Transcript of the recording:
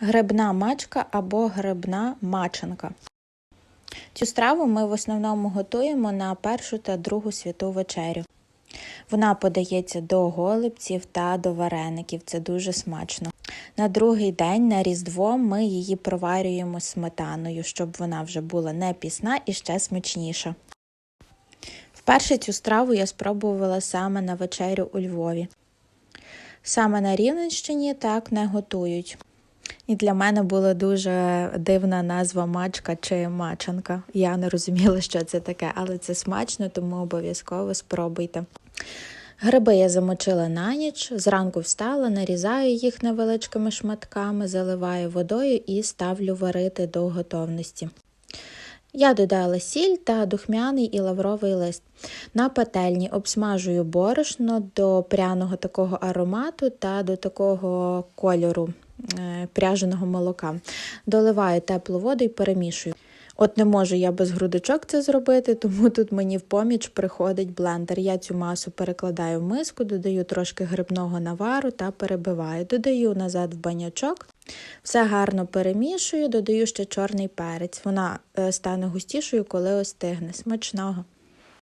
Грибна мачка або грибна мачанка. Цю страву ми в основному готуємо на першу та другу святу вечерю. Вона подається до голубців та до вареників. Це дуже смачно. На другий день на Різдво ми її проварюємо сметаною, щоб вона вже була не пісна і ще смачніша. Вперше цю страву я спробувала саме на вечерю у Львові. Саме на Рівненщині так не готують. І для мене була дуже дивна назва мачка чи мачанка. Я не розуміла, що це таке, але це смачно, тому обов'язково спробуйте. Гриби я замочила на ніч, зранку встала, нарізаю їх невеличкими шматками, заливаю водою і ставлю варити до готовності. Я додала сіль та духмяний і лавровий лист. На пательні обсмажую борошно до пряного такого аромату та до такого кольору пряженого молока. Доливаю теплу воду і перемішую. От не можу я без грудочок це зробити, тому тут мені в поміч приходить блендер. Я цю масу перекладаю в миску, додаю трошки грибного навару та перебиваю. Додаю назад в банячок. Все гарно перемішую, додаю ще чорний перець. Вона е, стане густішою, коли остигне. Смачного.